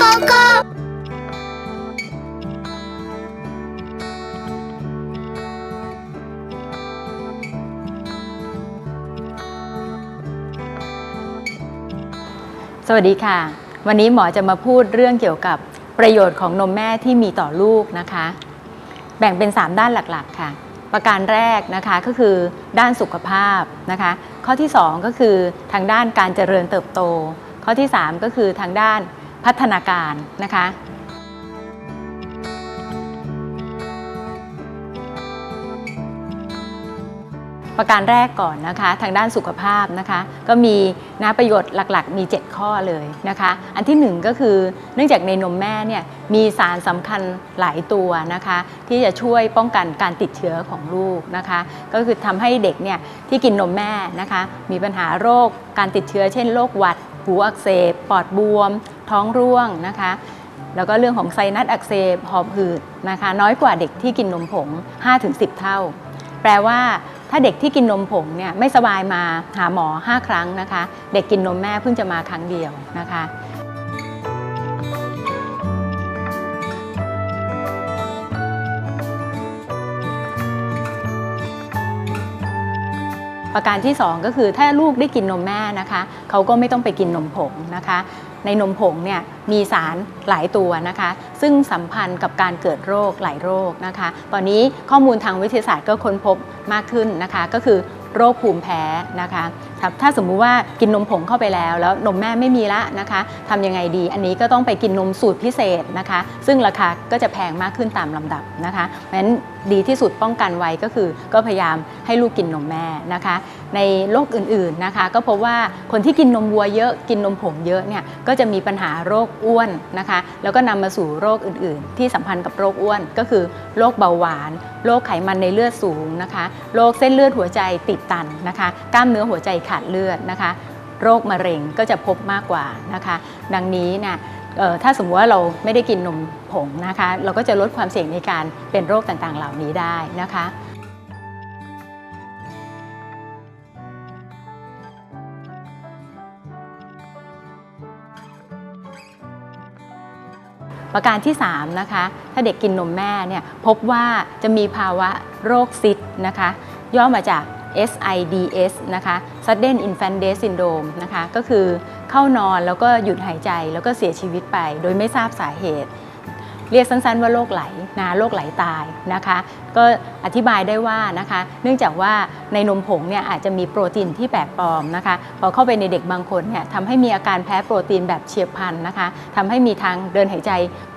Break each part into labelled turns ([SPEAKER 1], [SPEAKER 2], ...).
[SPEAKER 1] โกโก้
[SPEAKER 2] สวัสดีค่ะ วันนี้หมอจะมาพูดเรื่องเกี่ยวกับประโยชน์ของนมแม่ที่มีต่อลูกนะคะ แบ่งเป็น 3 ด้านหลักๆค่ะ ประการแรกนะคะก็คือด้านสุขภาพนะคะ ข้อที่ 2 ก็คือทางด้านการเจริญเติบโต ข้อที่ 3 ก็คือทางด้าน พัฒนาการนะคะประการแรกก่อนนะคะทางด้านสุขภาพนะคะก็มีนะประโยชน์หลักๆ มี 7 ข้อเลยนะคะอันที่ 1 ก็คือเนื่องจากในนมแม่เนี่ยมีสารสำคัญหลายตัวนะคะที่จะช่วยป้องกันการติดเชื้อของลูกนะคะก็คือทำให้เด็กเนี่ยที่กินนมแม่นะคะมีปัญหาโรคการติดเชื้อเช่นโรคหวัดหูอักเสบปอดบวม ท้องร่วงนะคะ แล้วก็เรื่องของไซนัสอักเสบหอบหืดนะคะ น้อยกว่าเด็กที่กินนมผง 5-10 เท่า แปลว่าถ้าเด็กที่กินนมผงเนี่ยไม่สบายมาหาหมอ 5 ครั้งนะคะ เด็กกินนมแม่เพิ่งจะมาครั้งเดียวนะคะประการที่ 2 ก็คือถ้าลูกได้กินนมแม่นะคะ เขาก็ไม่ต้องไปกินนมผงนะคะ ในนมผงเนี่ยมีสารหลายตัวนะคะ ซึ่งสัมพันธ์กับการเกิดโรคหลายโรคนะคะ ตอนนี้ข้อมูลทางวิทยาศาสตร์ก็ค้นพบมากขึ้นนะคะ ก็คือโรคภูมิแพ้นะคะ ครับถ้าสมมุติว่ากินนมผงเข้าไปแล้วแล้วนมแม่ไม่มีละนะคะทำยังไงดี อันนี้ก็ต้องไปกินนมสูตรพิเศษนะคะ ซึ่งราคาก็จะแพงมากขึ้นตามลำดับนะคะเพราะฉะนั้นดีที่สุดป้องกันไว้ก็คือ ก็พยายามให้ลูกกินนมแม่นะคะ ในโรคอื่นๆนะคะ ก็พบว่าคนที่กินนมวัวเยอะกินนมผงเยอะเนี่ยก็จะมีปัญหาโรคอ้วนนะคะ แล้วก็นำมาสู่โรคอื่นๆ ที่สัมพันธ์กับโรคอ้วน ก็คือโรคเบาหวานโรคไขมันในเลือดสูงนะคะโรคเส้นเลือดหัวใจติดตันนะคะ กล้ามเนื้อหัวใจขาดเลือดนะคะ โรคมะเร็งก็จะพบมากกว่านะคะ ดังนี้เนี่ยถ้าสมมติว่าเราไม่ได้กินนมผงนะคะ เราก็จะลดความเสี่ยงในการเป็นโรคต่างๆ เหล่านี้ได้นะคะประการที่3นะคะ ถ้าเด็กกินนมแม่เนี่ยพบว่าจะมีภาวะโรคซิดนะคะ ย่อมาจาก SIDS นะคะ Sudden Infant Death Syndrome นะคะ ก็คือเข้านอนแล้วก็หยุดหายใจแล้วก็เสียชีวิตไป โดยไม่ทราบสาเหตุ เรียกสั้นๆว่าโรคไหลนะโรคไหลตายนะคะ ก็อธิบายได้ว่านะคะ เนื่องจากว่าในนมผงเนี่ยอาจจะมีโปรตีนที่แปลกปลอมนะคะ พอเข้าไปในเด็กบางคนเนี่ยทำให้มีอาการแพ้โปรตีนแบบเฉียบพลันนะคะทำให้มีทางเดินหายใจ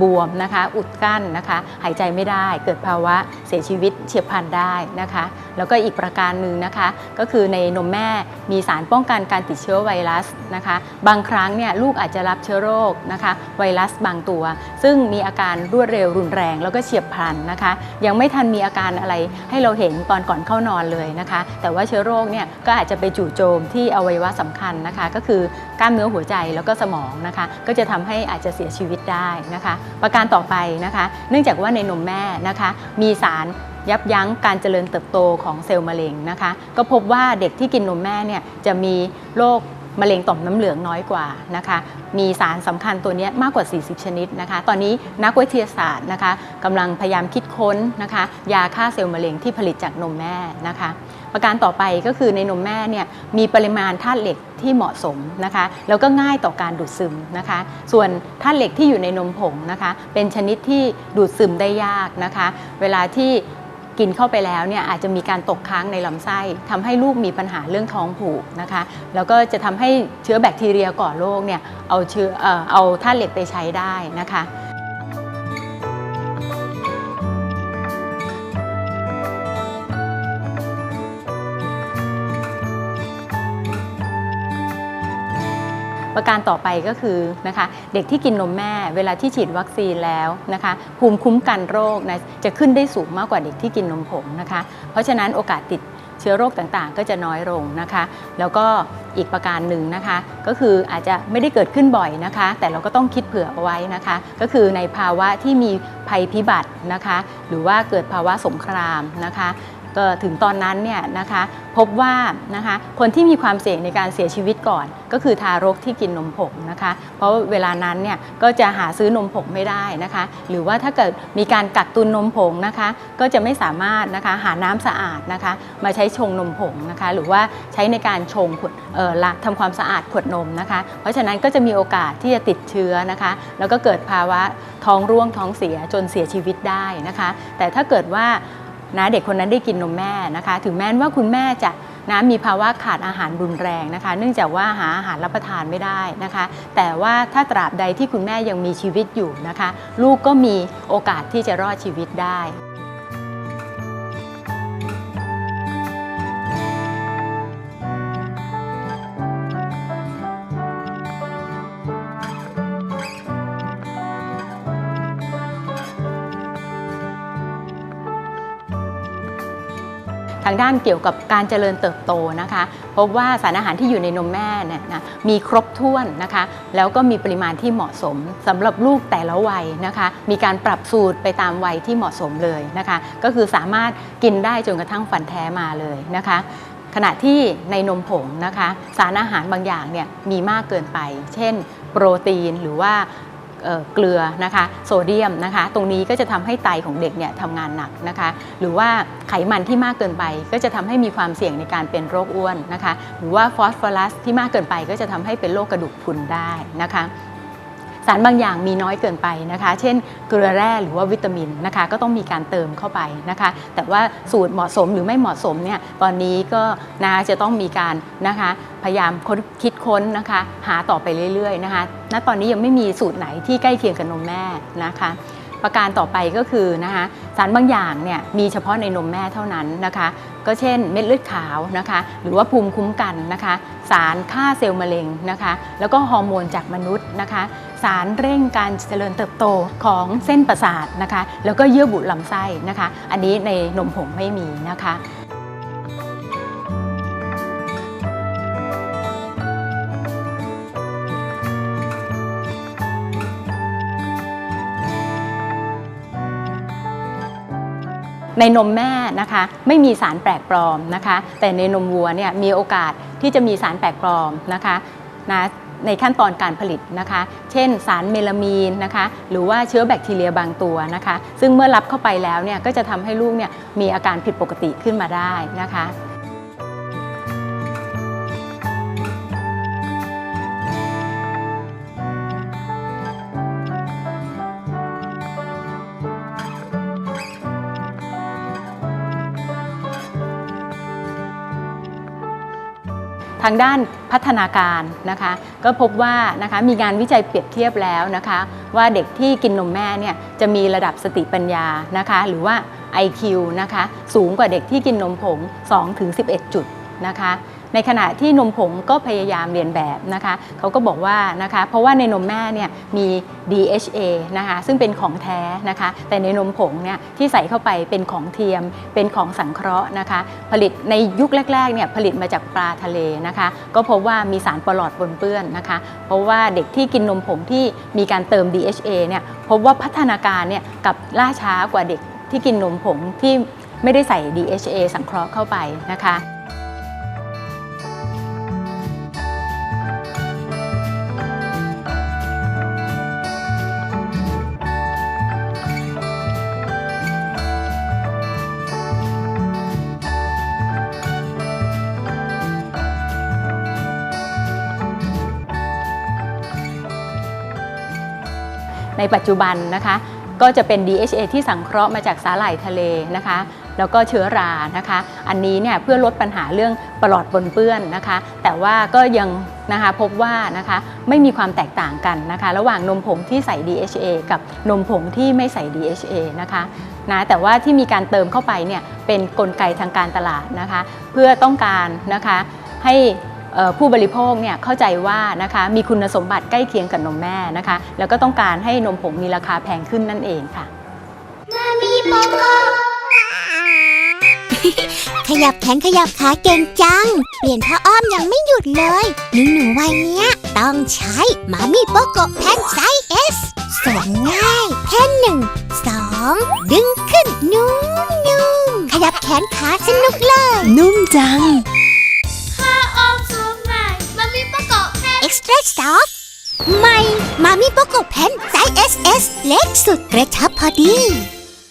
[SPEAKER 2] บวมนะคะ อุดกั้นนะคะ หายใจไม่ได้เกิดภาวะเสียชีวิตเฉียบพลันได้นะคะ แล้วก็อีกประการหนึ่งนะคะ ก็คือในนมแม่มีสารป้องกันการติดเชื้อไวรัสนะคะ บางครั้งเนี่ยลูกอาจจะรับเชื้อโรคนะคะ ไวรัสบางตัว ซึ่งมีอาการรวดเร็วรุนแรง แล้วก็เฉียบพลันนะคะ ยังไม่ทันมีอาการอะไรให้เราเห็นตอนก่อนเข้านอนเลยนะคะ แต่ว่าเชื้อโรคเนี่ยก็อาจจะไปจู่โจมที่อวัยวะสำคัญนะคะ ก็คือกล้ามเนื้อหัวใจแล้วก็สมองนะคะ ก็จะทำให้อาจจะเสียชีวิตได้นะคะ ประการต่อไปนะคะ เนื่องจากว่าในนมแม่นะคะ มีสารยับยั้งการเจริญเติบโตของเซลล์มะเร็งนะคะ ก็พบว่าเด็กที่กินนมแม่เนี่ยจะมีโรค มะเร็งต่อมน้ำเหลืองน้อยกว่านะคะมีสารสำคัญตัวนี้มากกว่า 40 ชนิดนะคะตอนนี้นักวิทยาศาสตร์นะคะกำลังพยายามคิดค้นนะคะยาฆ่าเซลล์มะเร็งที่ผลิตจากนมแม่นะคะประการต่อไปก็คือในนมแม่เนี่ยมีปริมาณธาตุเหล็กที่เหมาะสมนะคะแล้วก็ง่ายต่อการดูดซึมนะคะ ส่วนธาตุเหล็กที่อยู่ในนมผงนะคะ เป็นชนิดที่ดูดซึมได้ยากนะคะ เวลาที่ กินเข้าไปแล้วเนี่ยอาจจะมีการตกค้างในลำไส้ทำให้ลูกมีปัญหาเรื่องท้องผูกนะคะแล้วก็จะทำให้เชื้อแบคทีเรียก่อโรคเนี่ยเอาเชื้อเออเอาธาตุเหล็กไปใช้ได้นะคะ ประการต่อไปก็คือนะคะเด็กที่กินนมแม่เวลาที่ฉีดวัคซีนแล้วนะคะภูมิคุ้มกันโรคนะจะขึ้นได้สูงมากกว่าเด็กที่กินนมผงนะคะเพราะฉะนั้นโอกาสติดเชื้อโรคต่างๆ ก็จะน้อยลงนะคะ แล้วก็อีกประการหนึ่งนะคะ ก็คืออาจจะไม่ได้เกิดขึ้นบ่อยนะคะ แต่เราก็ต้องคิดเผื่อเอาไว้นะคะ ก็คือในภาวะที่มีภัยพิบัตินะคะ หรือว่าเกิดภาวะสงครามนะคะ ถึงตอนนั้นเนี่ยนะคะพบว่านะคะคนที่มีความเสี่ยงในการเสียชีวิตก่อน ก็คือทารกที่กินนมผงนะคะเพราะเวลานั้นเนี่ยก็จะหาซื้อนมผงไม่ได้นะคะหรือว่าถ้าเกิดมีการกักตุนนมผงนะคะก็จะไม่สามารถนะคะหาน้ำสะอาดนะคะมาใช้ชงนมผงนะคะหรือว่าใช้ในการชงขวดเอ่อละทำความสะอาดขวดนมนะคะเพราะฉะนั้นก็จะมีโอกาสที่จะติดเชื้อนะคะแล้วก็เกิดภาวะท้องร่วงท้องเสียจนเสียชีวิตได้นะคะแต่ถ้าเกิดว่า นะเด็กคนนั้นได้กินนมแม่นะคะ ถึงแม้ว่าคุณแม่จะนะมีภาวะขาดอาหารรุนแรงนะคะ เนื่องจากว่าหาอาหารรับประทานไม่ได้นะคะ แต่ว่าถ้าตราบใดที่คุณแม่ยังมีชีวิตอยู่นะคะ ลูกก็มีโอกาสที่จะรอดชีวิตได้างด้านเกี่ยวกับการเจริญเติบโตนะคะพบว่าสารอาหารที่อยู่ในนมแม่เนี่ยนะมีครบถ้วนนะคะแล้วก็มีปริมาณที่เหมาะสมสำหรับลูกแต่ละวัยนะคะมีการปรับสูตรไปตามวัยที่เหมาะสมเลยนะคะก็คือสามารถกินได้จนกระทั่งฟันแท้มาเลยนะคะขณะที่ในนมผงนะคะ สารอาหารบางอย่างเนี่ยมีมากเกินไป เช่น โปรตีนหรือว่า เกลือนะคะโซเดียมนะคะตรงนี้ก็จะทำให้ไตของเด็กเนี่ยทำงานหนักนะคะหรือว่าไขมันที่มากเกินไป ก็จะทำให้มีความเสี่ยงในการเป็นโรคอ้วนนะคะหรือว่าฟอสฟอรัสที่มากเกินไปก็จะทำให้เป็นโรคกระดูกพรุนได้นะคะ สารบางอย่างมีน้อยเกินไปนะคะ เช่นเกลือแร่หรือว่าวิตามินนะคะ ก็ต้องมีการเติมเข้าไปนะคะ แต่ว่าสูตรเหมาะสมหรือไม่เหมาะสมเนี่ยตอนนี้ก็นะคะจะต้องมีการนะคะพยายามคคิดค้นนะคะ หาต่อไปเรื่อยๆนะคะณตอนนี้ยังไม่มีสูตรไหนที่ใกล้เคียงกับนมแม่นะคะประการต่อไปก็คือนะคะสารบางอย่างเนี่ยมีเฉพาะในนมแม่เท่านั้นนะคะ ก็เช่นเม็ดเลือดขาวนะคะ หรือว่าภูมิคุ้มกันนะคะ สารฆ่าเซลล์มะเร็งนะคะ แล้วก็ฮอร์โมนจากมนุษย์นะคะ สารเร่งการเจริญเติบโตของเส้นประสาทนะคะ แล้วก็เยื่อบุลำไส้นะคะ อันนี้ในนมผงไม่มีนะคะในนมแม่นะคะไม่มีสารแปลกปลอมนะคะ แต่ในนมวัวเนี่ยมีโอกาสที่จะมีสารแปลกปลอมนะคะนะ ในขั้นตอนการผลิตนะคะ เช่นสารเมลามีนนะคะ หรือว่าเชื้อแบคทีเรียบางตัวนะคะ ซึ่งเมื่อรับเข้าไปแล้วเนี่ยก็จะทำให้ลูกเนี่ยมีอาการผิดปกติขึ้นมาได้นะคะ ทางด้านพัฒนาการนะคะก็พบว่านะคะมีงานวิจัยเปรียบเทียบแล้วนะคะว่าเด็กที่กินนมแม่เนี่ยจะมีระดับสติปัญญานะคะหรือว่า IQ นะคะสูงกว่าเด็กที่กินนมผง 2-11 จุดนะคะ ในขณะที่นมผงก็พยายามเรียนแบบนะคะเขาก็บอกว่านะคะเพราะว่าในนมแม่เนี่ยมี DHA นะคะซึ่งเป็นของแท้นะคะแต่ในนมผงเนี่ยที่ใส่เข้าไปเป็นของเทียม เป็นของสังเคราะห์นะคะผลิตในยุคแรกๆเนี่ยผลิตมาจากปลาทะเลนะคะก็พบว่ามีสารปลอดปนเปื้อนนะคะเพราะว่าเด็กที่กินนมผงที่มีการเติม DHA เนี่ยพบว่าพัฒนาการเนี่ยกับล่าช้ากว่าเด็กที่กินนมผงที่ไม่ได้ใส่ DHA สังเคราะห์เข้าไปนะคะ ในปัจจุบันนะคะ ก็จะเป็น DHA ที่สังเคราะห์มาจากสาหร่ายทะเลนะคะ แล้วก็เชื้อรานะคะ อันนี้เนี่ยเพื่อลดปัญหาเรื่องปลอดปนเปื้อนนะคะ แต่ว่าก็ยังนะคะพบว่านะคะไม่มีความแตกต่างกันนะคะ ระหว่างนมผงที่ใส่ DHA กับนมผงที่ไม่ใส่ DHA นะคะนะแต่ว่าที่มีการเติมเข้าไปเนี่ยเป็นนกลไกทางการตลาดนะคะ เพื่อต้องการนะคะให้ ผู้บริโภคเนี่ยเข้าใจว่านะคะมีคุณสมบัติใกล้เคียงกับนมแม่นะคะ แล้วก็ต้องการให้นมผงมีราคาแพงขึ้นนั่นเองค่ะ
[SPEAKER 1] ขยับแขนขยับขาเก่งจัง เปลี่ยนผ้าอ้อมยังไม่หยุดเลยหนูหนูๆวัยเนี้ย ต้องใช้มามี่โปโกแพนไซส์เอสสวมง่ายแค่หนึ่งสองดึงขึ้นนุ่มนุ่มๆขยับแขนขาสนุกเลย
[SPEAKER 3] นุ่มจัง
[SPEAKER 4] อบแค่
[SPEAKER 1] Extra Soft ใหม่มามิโปโกแพนไซส์ SS เล็กสุดกระชับพอดี